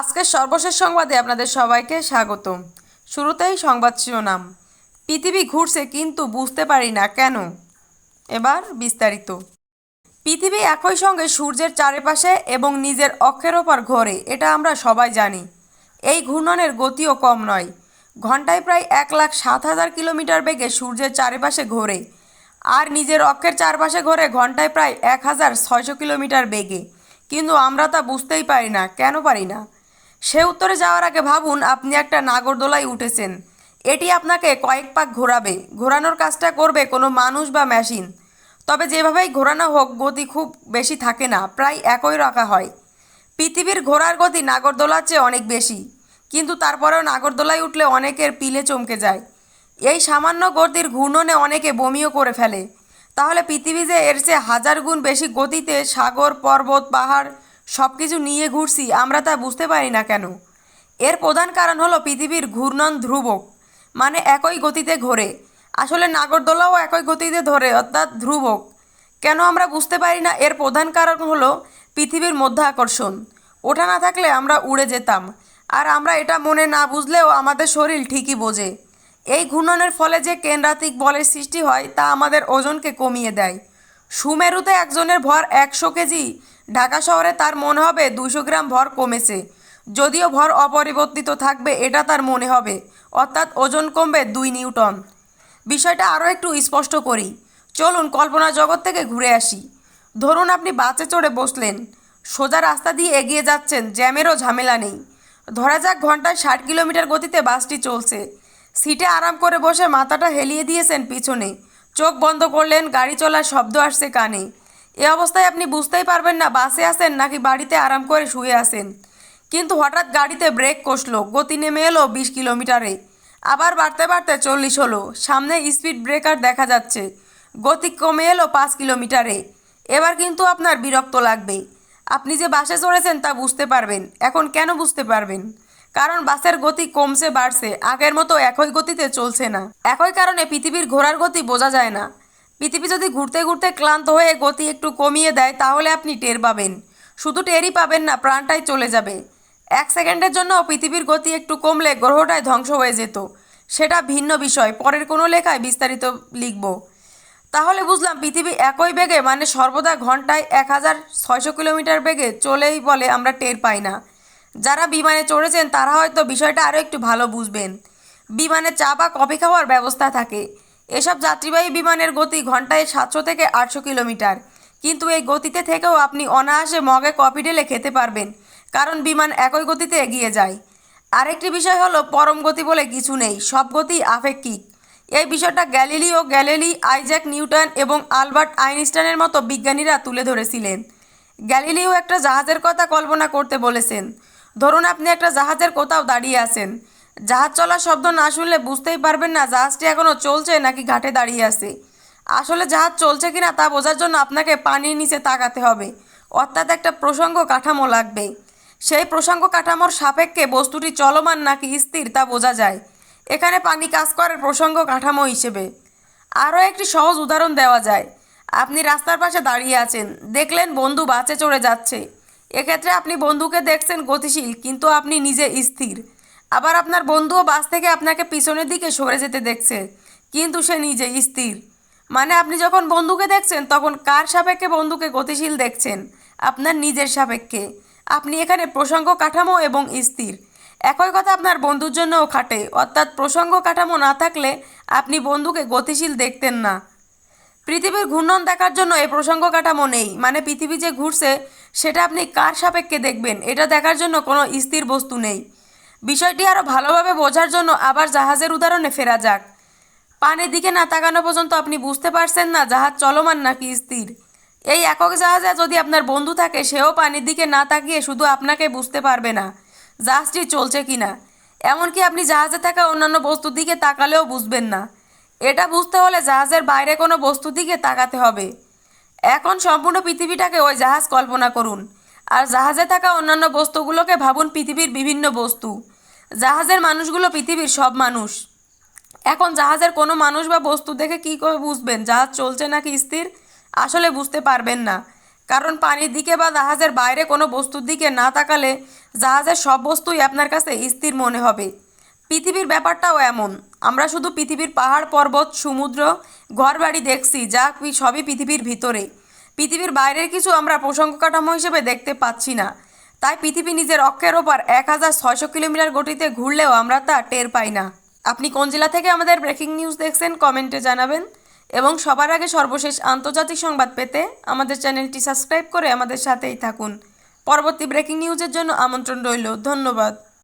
আজকের সর্বশেষ সংবাদে আপনাদের সবাইকে স্বাগতম। শুরুতেই সংবাদ শিরোনাম। পৃথিবী ঘুরছে কিন্তু বুঝতে পারি না কেন? এবার বিস্তারিত। পৃথিবী একই সঙ্গে সূর্যের চারিপাশে এবং নিজের অক্ষের ওপর ঘোরে, এটা আমরা সবাই জানি। এই ঘূর্ণনের গতিও কম নয়। ঘন্টায় প্রায় এক লাখ সাত হাজার কিলোমিটার বেগে সূর্যের চারিপাশে ঘোরে, আর নিজের অক্ষের চারপাশে ঘোরে ঘন্টায় প্রায় এক হাজার ছয়শো কিলোমিটার বেগে। কিন্তু আমরা তা বুঝতেই পারি না, কেন পারি না? সে উত্তরে যাওয়ার আগে ভাবুন আপনি একটা নাগরদোলায় উঠেছেন। এটি আপনাকে কয়েক পাক ঘোরাবে। ঘোরানোর কাজটা করবে কোনো মানুষ বা মেশিন। তবে যেভাবেই ঘোরানো হোক, গতি খুব বেশি থাকে না, প্রায় একই রাখা হয়। পৃথিবীর ঘোরার গতি নাগরদোলার চেয়ে অনেক বেশি। কিন্তু তারপরেও নাগরদোলায় উঠলে অনেকের পিলে চমকে যায়। এই সামান্য গতির ঘূর্ণনে অনেকে বমিও করে ফেলে। তাহলে পৃথিবী যে এর চেয়ে হাজার গুণ বেশি গতিতে সাগর, পর্বত, পাহাড় সব কিছু নিয়ে ঘুরছি, আমরা তা বুঝতে পারি না কেন? এর প্রধান কারণ হলো পৃথিবীর ঘূর্ণন ধ্রুবক মানে একই গতিতে ঘোরে। আসলে নাগরদোলাও একই গতিতে ধরে, অর্থাৎ ধ্রুবক। কেন আমরা বুঝতে পারি না? এর প্রধান কারণ হলো পৃথিবীর মধ্যে আকর্ষণ। ওটা না থাকলে আমরা উড়ে যেতাম, আর আমরা এটা মনে না বুঝলেও আমাদের শরীর ঠিকই বোঝে। এই ঘূর্ণনের ফলে যে কেন্দ্রাতিক বলের সৃষ্টি হয়, তা আমাদের ওজনকে কমিয়ে দেয়। সুমেরুতে একজনের ভর একশো কেজি, ঢাকা শহরে তার মনে হবে দুশো গ্রাম ভর কমেছে। যদিও ভর অপরিবর্তিত থাকবে, এটা তার মনে হবে। অর্থাৎ ওজন কমবে দুই নিউটন। বিষয়টা আরও একটু স্পষ্ট করি। চলুন কল্পনা জগৎ থেকে ঘুরে আসি। ধরুন আপনি বাসে চড়ে বসলেন। সোজা রাস্তা দিয়ে এগিয়ে যাচ্ছেন, জ্যামেরও ঝামেলা নেই। ধরা যাক ঘন্টায় ষাট কিলোমিটার গতিতে বাসটি চলছে। সিটে আরাম করে বসে মাথাটা হেলিয়ে দিয়েছেন পিছনে। চোখ বন্ধ করলেন, গাড়ি চলার শব্দ আসছে কানে। এ অবস্থায় আপনি বুঝতেই পারবেন না বাসে আসেন নাকি বাড়িতে আরাম করে শুয়ে আসেন কিন্তু হঠাৎ গাড়িতে ব্রেক কষলো, গতি নেমে এলো বিশ কিলোমিটারে। আবার বাড়তে বাড়তে চল্লিশ হলো, সামনে স্পিড ব্রেকার দেখা যাচ্ছে। গতি কমে এলো পাঁচ কিলোমিটারে। এবার কিন্তু আপনার বিরক্ত লাগবে। আপনি যে বাসে চড়েছেন তা বুঝতে পারবেন, এখন কেন বুঝতে পারবেন? কারণ বাসের গতি কমছে, বাড়ছে। আগের মতো একই গতিতে চলছে না। একই কারণে পৃথিবীর ঘোরার গতি বোঝা যায় না। পৃথিবী যদি ঘুরতে ঘুরতে ক্লান্ত হয়ে গতি একটু কমিয়ে দেয়, তাহলে আপনি টের পাবেন। শুধু টেরই পাবেন না, প্রাণটাই চলে যাবে। এক সেকেন্ডের জন্য পৃথিবীর গতি একটু কমলে গ্রহটাই ধ্বংস হয়ে যেত। সেটা ভিন্ন বিষয়। পরের কোনো লেখায় বিস্তারিত লিখব। তাহলে বুঝলাম, পৃথিবী একই বেগে মানে সর্বদা ঘন্টায় এক হাজার ছয়শো কিলোমিটার বেগে চলেই বলে আমরা টের পাই না। যারা বিমানে চড়েছেন, তারা হয়তো বিষয়টা আরও একটু ভালো বুঝবেন। বিমানে চা বা কফি খাওয়ার ব্যবস্থা থাকে। এসব যাত্রীবাহী বিমানের গতি ঘন্টায় সাতশো থেকে আটশো কিলোমিটার। কিন্তু এই গতিতে থেকেও আপনি অনায়াসে মগে কফি ঢেলে খেতে পারবেন, কারণ বিমান একই গতিতে এগিয়ে যায়। আরেকটি বিষয় হলো পরম গতি বলে কিছু নেই, সব গতি আপেক্ষিক। এই বিষয়টা গ্যালিলিও, গ্যালিলি, আইজ্যাক নিউটন এবং আলবার্ট আইনস্টাইনের মতো বিজ্ঞানীরা তুলে ধরেছিলেন। গ্যালিলিও একটা জাহাজের কথা কল্পনা করতে বলেছেন। ধরুন আপনি একটা জাহাজের কোথাও দাঁড়িয়ে আছেন। জাহাজ চলার শব্দ না শুনলে বুঝতেই পারবেন না জাহাজটি এখনও চলছে নাকি ঘাটে দাঁড়িয়ে আছে। আসলে জাহাজ চলছে কিনা তা বোঝার জন্য আপনাকে পানির নিচে তাকাতে হবে। অর্থাৎ একটা প্রসঙ্গ কাঠামো লাগবে। সেই প্রসঙ্গ কাঠামোর সাপেক্ষে বস্তুটি চলমান নাকি স্থির তা বোঝা যায়। এখানে পানি কাজ করে প্রসঙ্গ কাঠামো হিসেবে। আরও একটি সহজ উদাহরণ দেওয়া যায়। আপনি রাস্তার পাশে দাঁড়িয়ে আছেন, দেখলেন বন্ধু বাসে চড়ে যাচ্ছে। এক্ষেত্রে আপনি বন্ধুকে দেখছেন গতিশীল, কিন্তু আপনি নিজে স্থির। আবার আপনার বন্ধুও বাস থেকে আপনাকে পিছনের দিকে সরে যেতে দেখছে, কিন্তু সে নিজে স্থির। মানে আপনি যখন বন্ধুকে দেখছেন, তখন কার সাপেক্ষে বন্ধুকে গতিশীল দেখছেন? আপনার নিজের সাপেক্ষে। আপনি এখানে প্রসঙ্গ কাঠামো এবং স্থির। একই কথা আপনার বন্ধুর জন্যও খাটে, অর্থাৎ প্রসঙ্গ কাঠামো না থাকলে আপনি বন্ধুকে গতিশীল দেখতেন না। পৃথিবীর ঘূর্ণন দেখার জন্য এই প্রসঙ্গ কাঠামো নেই। মানে পৃথিবী যে ঘুরছে সেটা আপনি কার সাপেক্ষে দেখবেন? এটা দেখার জন্য কোনো স্থির বস্তু নেই। বিষয়টি আরও ভালোভাবে বোঝার জন্য আবার জাহাজের উদাহরণে ফেরা যাক। পানের দিকে না তাকানো পর্যন্ত আপনি বুঝতে পারছেন না জাহাজ চলমান নাকি স্থির। এই একক জাহাজে যদি আপনার বন্ধু থাকে, সেও পানির দিকে না তাকিয়ে শুধু আপনাকে বুঝতে পারবে না জাহাজটি চলছে কি না এমনকি আপনি জাহাজে থাকা অন্যান্য বস্তুর দিকে তাকালেও বুঝবেন না। এটা বুঝতে হলে জাহাজের বাইরে কোনো বস্তুর দিকে তাকাতে হবে। এখন সম্পূর্ণ পৃথিবীটাকে ওই জাহাজ কল্পনা করুন। আর জাহাজে থাকা অন্যান্য বস্তুগুলোকে ভাবুন পৃথিবীর বিভিন্ন বস্তু। জাহাজের মানুষগুলো পৃথিবীর সব মানুষ। এখন জাহাজের কোনো মানুষ বা বস্তু দেখে কী করে বুঝবেন? জাহাজ চলছে নাকি স্থির? আসলে বুঝতে পারবেন না। কারণ পানির দিকে বা জাহাজের বাইরে কোনো বস্তুর দিকে না তাকালে জাহাজের সব বস্তুই আপনার কাছে স্থির মনে হবে। পৃথিবীর ব্যাপারটাও এমন। আমরা শুধু পৃথিবীর পাহাড়, পর্বত, সমুদ্র, ঘরবাড়ি দেখছি, যা সবই পৃথিবীর ভিতরে। পৃথিবীর বাইরের কিছু আমরা প্রসঙ্গ কাঠামো হিসেবে দেখতে পাচ্ছি না। তাই পৃথিবী নিজের অক্ষের ওপর এক হাজার ছয়শো কিলোমিটার গতিতে ঘুরলেও আমরা তা টের পাই না। আপনি কোন জেলা থেকে আমাদের ব্রেকিং নিউজ দেখছেন কমেন্টে জানাবেন। এবং সবার আগে সর্বশেষ আন্তর্জাতিক সংবাদ পেতে আমাদের চ্যানেলটি সাবস্ক্রাইব করে আমাদের সাথেই থাকুন। পরবর্তী ব্রেকিং নিউজের জন্য আমন্ত্রণ রইল। ধন্যবাদ।